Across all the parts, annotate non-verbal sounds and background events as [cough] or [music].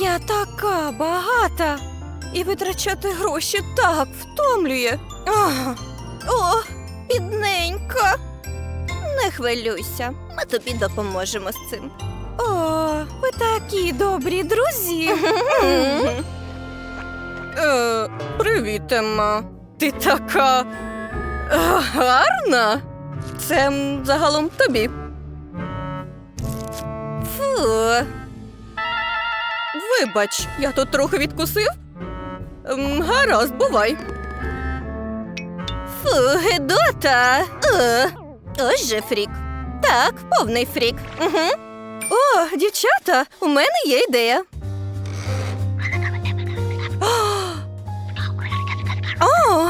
Я така багата. І витрачати гроші так втомлює. Ага. О, бідненька. Не хвилюйся, ми тобі допоможемо з цим. О, ви такі добрі друзі. Е, привіт, Емма. Ти така е, гарна. Це загалом тобі. Вибач, я тут трохи відкусив. Гаразд, бувай. Фу, Гедота. Е, ось же фрік. Так, повний фрік. Угу. О, дівчата, у мене є ідея. О!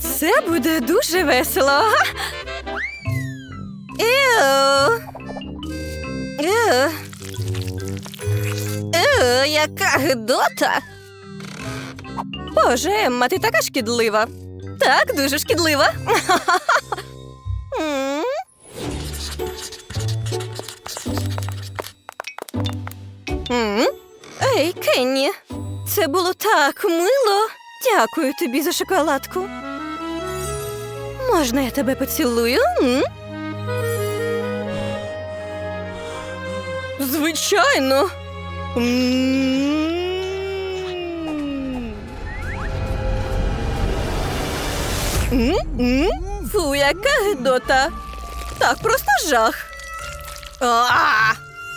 Це буде дуже весело. Еу. Еу. Яка гидота. Боже, Емма, ти така шкідлива. Так, дуже шкідлива. Ей, Кенні, це було так мило. Дякую тобі за шоколадку. Можна я тебе поцілую? Звичайно. Фу, яка гидота. Так, просто жах. А,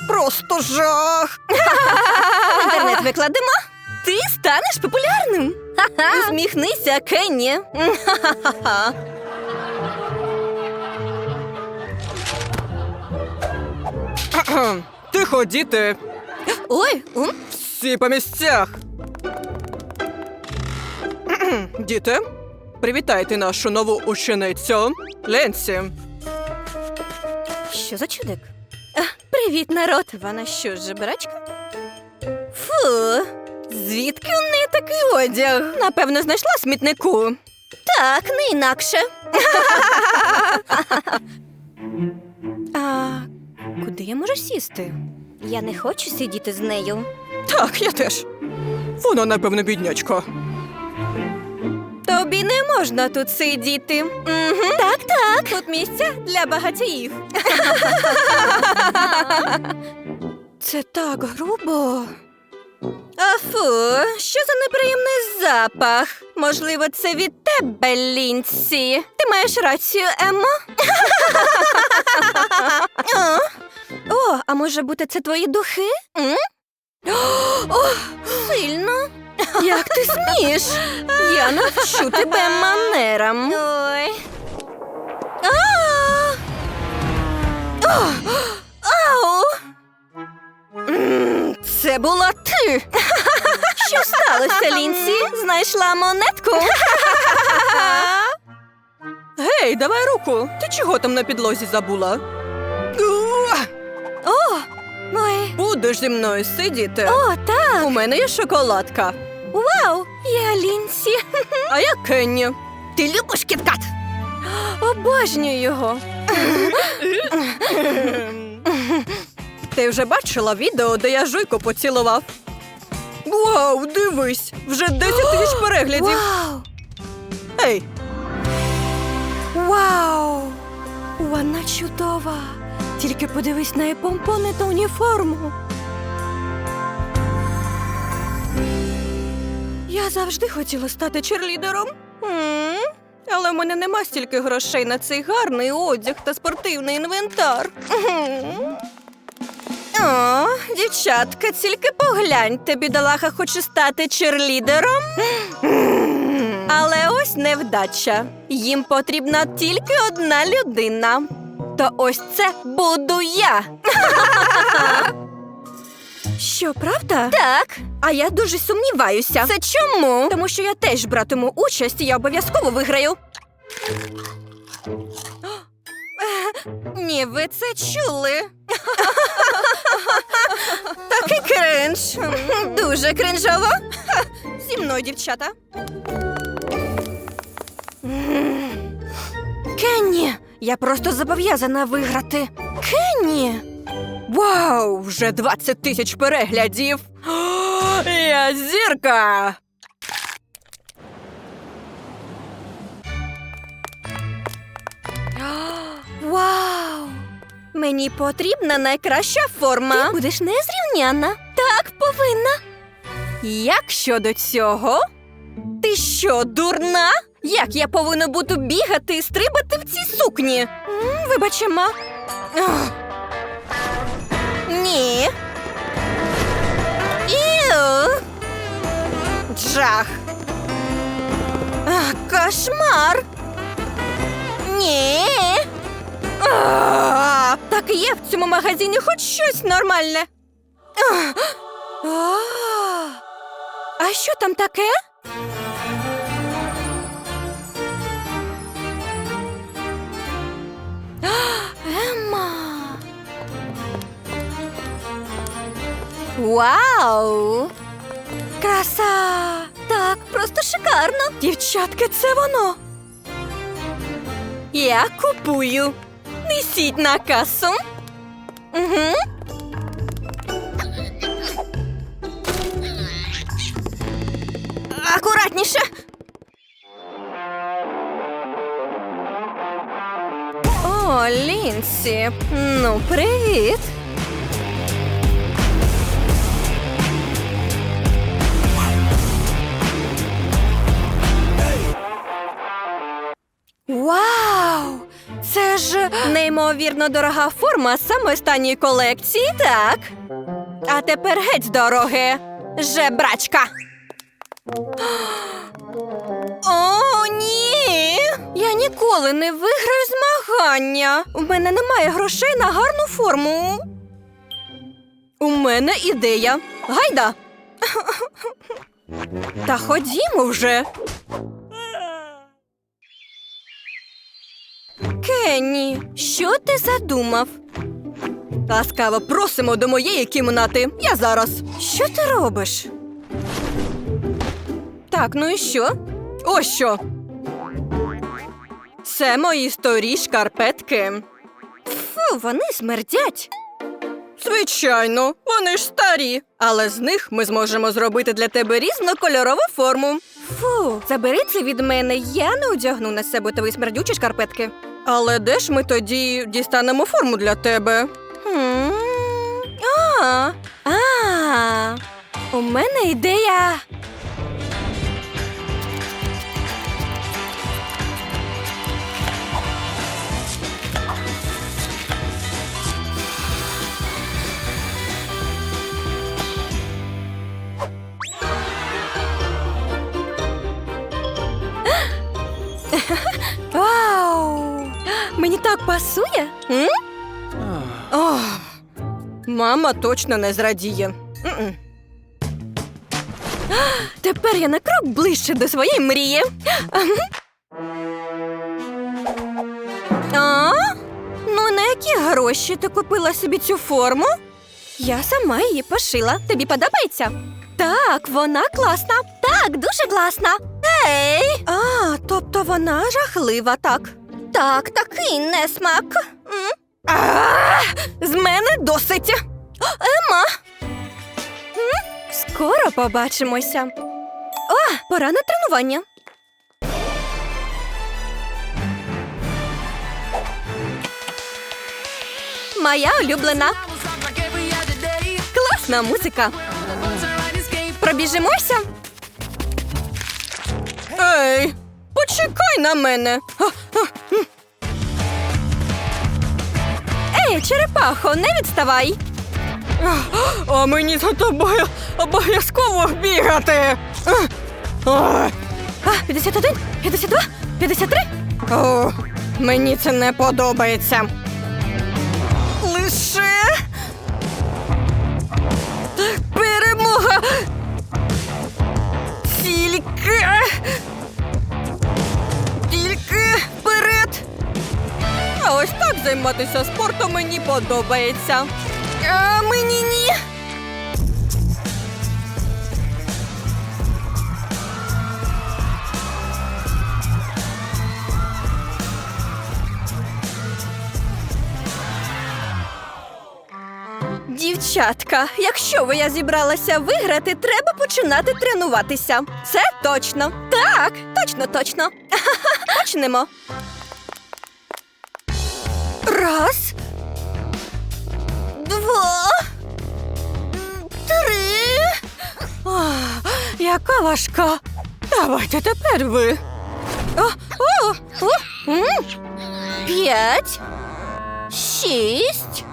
просто жах. [laughs] Інтернет викладемо. Ти станеш популярним. Усміхнися, Кенні. Тихо, діти! Ой, м? Всі по місцях. Діти, привітайте нашу нову ученицю Ленсі. що за чудик? А, привіт, народ. Вона що, жебрачка? Фу, звідки у неї такий одяг? Напевно, знайшла в смітнику. Так, не інакше. [laughs] а куди я можу сісти? Я не хочу сидіти з нею. Так, я теж. Вона, напевно, біднячка. Тобі не можна тут сидіти. Угу. Так, так. Тут місця для багатіїв. Це так грубо. А фу, що за неприємний запах? Можливо, це від тебе, Лінсі. Ти маєш рацію, Еммо? [laughs] О, О, а може бути це твої духи? М? О, сильно. Як ти смієш? Я навчу тебе манерам. Ой. Ау! М, Це була ти. Що сталося, Лінсі? Знайшла монетку? Гей, давай руку. Ти чого там на підлозі забула? Будеш зі мною сидіти. О, так. У мене є шоколадка. Вау! Я Лінсі. [laughs] А я Кенні. Ти любиш кіткат? Обожнюю його. Ти вже бачила відео, де я жуйку поцілував? Вау, дивись! Вже 10 тисяч [gasps] переглядів. Вау! Ей, Вау! Вона чудова. Тільки подивись на її помпони та уніформу. Я завжди хотіла стати черлідером. М, Але в мене нема стільки грошей на цей гарний одяг та спортивний інвентар. О, дівчатка, тільки погляньте, бідолаха хоче стати черлідером. Але ось невдача. Їм потрібна тільки одна людина. То ось це буду я. [laughs] Що, правда? Так. А я дуже сумніваюся. Це чому? Тому що я теж братиму участь, і я обов'язково виграю. [gasps] Ні, ви це чули. [laughs] Такий кринж. Дуже кринжово. [laughs] Зі мною, дівчата. Кенні, я просто зобов'язана виграти. Кенні. Вау, вже 20 тисяч переглядів. [gasps] Я зірка. Вау! Мені потрібна найкраща форма. Ти будеш незрівняна. Так, повинна. Як щодо цього? Ти що, дурна? Як я повинна буду бігати і стрибати в цій сукні? М, Вибач. Ах. Ні. Іу. Жах. Ах, кошмар. Ні. А, Так є в цьому магазині хоч щось нормальне. А, А. А що там таке? Вау! Краса! Так, просто шикарно. Дівчатки, це воно. Я купую. Несіть на касу. Угу. Акуратніше. О, Лінсі. Ну, привіт. Це ж неймовірно дорога форма саме останньої колекції, так. А тепер геть з дороги. Жебрачка. [gasps] О, ні! Я ніколи не виграю змагання. У мене немає грошей на гарну форму. У мене ідея. Гайда. [laughs] Та ходімо вже. Кенні, що ти задумав? Ласкаво просимо до моєї кімнати. Я зараз. Що ти робиш? Так, ну і що? Ось що. Це мої старі шкарпетки. Фу, вони смердять. Звичайно, вони ж старі, але з них ми зможемо зробити для тебе різнокольорову форму. Фу, забери це від мене. Я не одягну на себе твої смердючі шкарпетки. Але де ж ми тоді дістанемо форму для тебе? Хм. А, а, у мене ідея. Так пасує. Ох, мама точно не зрадіє. Тепер я на крок ближче до своєї мрії. А? Ну, на які гроші ти купила собі цю форму? Я сама її пошила. Тобі подобається? Так, вона класна. Так, дуже класна. Ей! А, тобто вона жахлива, так. Так, такий несмак. З мене досить. Ема. Скоро побачимося. О, пора на тренування. Моя улюблена. Класна музика. Пробіжимося. Ей, почекай на мене. Ей, черепахо, не відставай. А мені за тобою обов'язково бігати. А, а, А, 51, 52, 53. О, мені це не подобається. Займатися спортом мені подобається. А мені ні. Дівчатка, якщо ви я зібралася виграти, треба починати тренуватися. Це точно. Так, точно, точно. [laughs] Почнемо. Раз. Два. Три. А, яка важка. Давайте тепер ви. О, о, о. П'ять. Шість.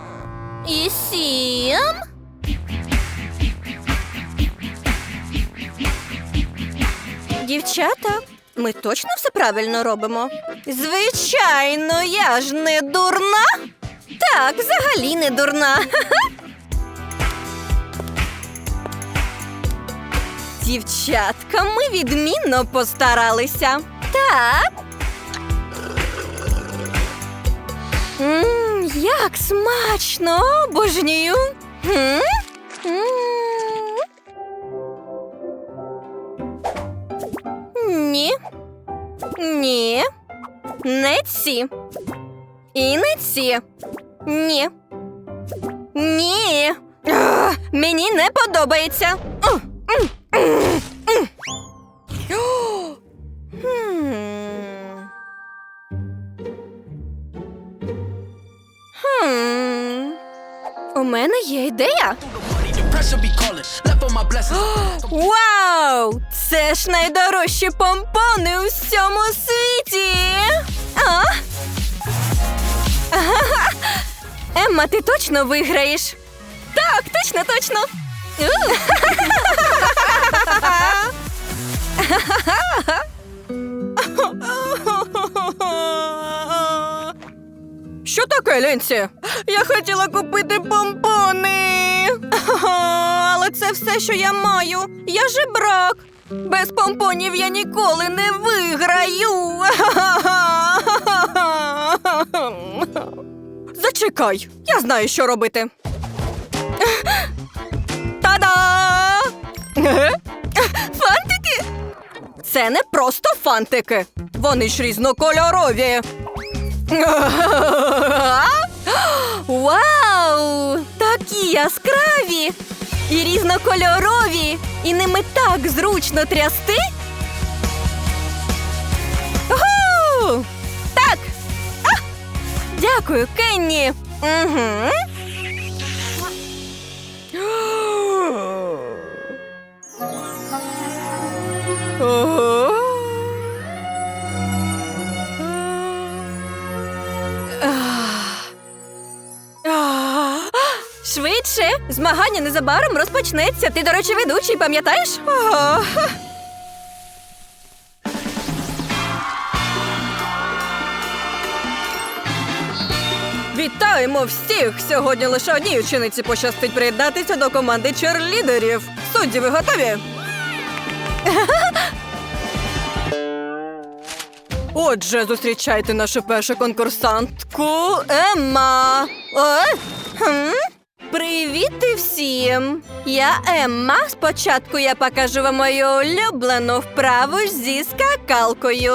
І сім. Дівчата, ми точно все правильно робимо? Звичайно, я ж не дурна. Так, взагалі не дурна. [laughs] Дівчатка, ми відмінно постаралися. Так. Мм, як смачно, обожнюю. М? М. Ні. Ці. І не ці. Ні. Ні. Мені не подобається. [gasps] У мене є ідея. [gasps] Вау! Це ж найдорожчі помпони у всьому світі. [laughs] Емма, ти точно виграєш? Так, точно, точно. [laughs] Що таке, Ленсі? Я хотіла купити помпони. [laughs] Але це все, що я маю. Я жебрак. Без помпонів я ніколи не виграю. Зачекай, я знаю, що робити. Та-да! Фантики! Це не просто фантики. Вони ж різнокольорові. Вау! Такі яскраві і різнокольорові, і ними так зручно трясти. Гу! Дякую, Кенні. Угу. Ого. Швидше, змагання незабаром розпочнеться. Ти, до речі, ведучий, пам'ятаєш? Ага. Вітаємо всіх! Сьогодні лише одній учениці пощастить приєднатися до команди черлідерів. Судді, ви готові? Отже, зустрічайте нашу першу конкурсантку Емма. О, хм? Привіт всім! Я Емма. Спочатку я покажу вам мою улюблену вправу зі скакалкою.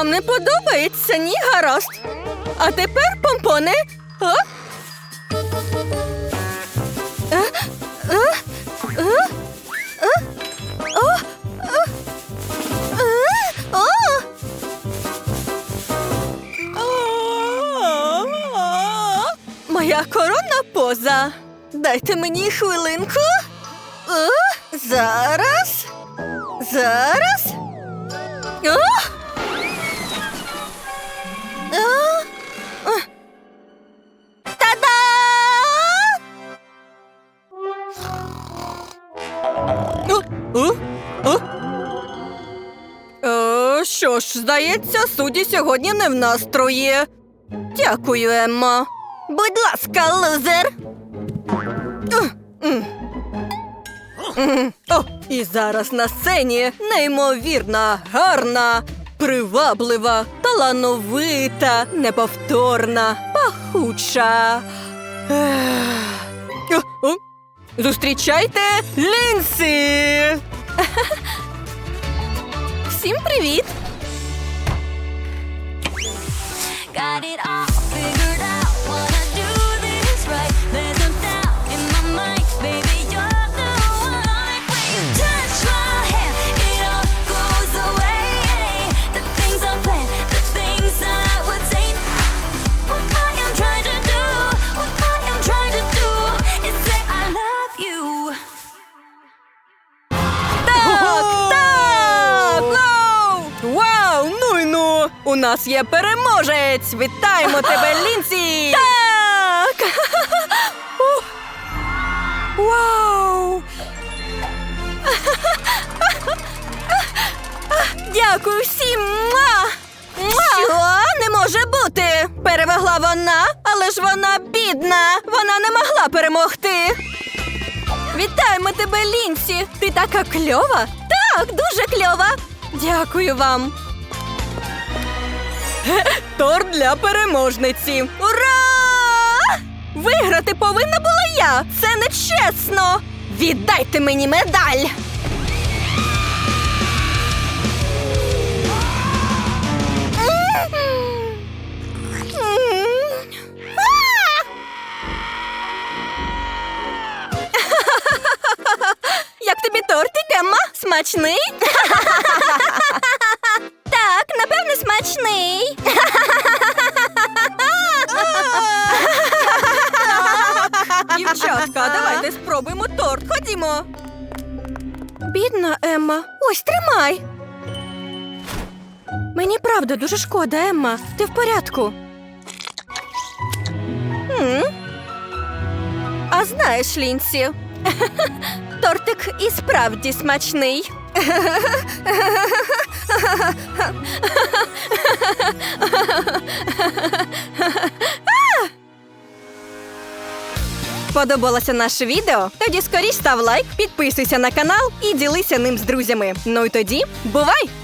Вам не подобається? Ні, гаразд. А тепер помпони. А? Моя коронна поза. Дайте мені хвилинку. О, зараз. Зараз. О! Та-да! Е, що ж, здається, судді сьогодні не в настрої. Дякую, Емма. Будь ласка, лузер. О, і зараз на сцені неймовірна, гарна, приваблива, талановита, неповторна, пахуча. Ех. О, о. Зустрічайте Лінсі! Привіт! Got it all figured нас є переможець! Вітаємо тебе, [laughs] Лінсі! Так! [laughs] Вау! [laughs] Дякую всім! Муа! Що? Не може бути! Перемогла вона, але ж вона бідна! Вона не могла перемогти! Вітаємо тебе, Лінсі! Ти така кльова! Так, дуже кльова! Дякую вам! Торт для переможниці! Ура! Виграти повинна була я! Це нечесно! Віддайте мені медаль! Мені правда дуже шкода, Емма. Ти в порядку. М? А знаєш, Лінсі, [laughs] тортик і справді смачний. Сподобалося наше відео? Тоді скоріш став лайк, підписуйся на канал і ділися ним з друзями. Ну й тоді, бувай!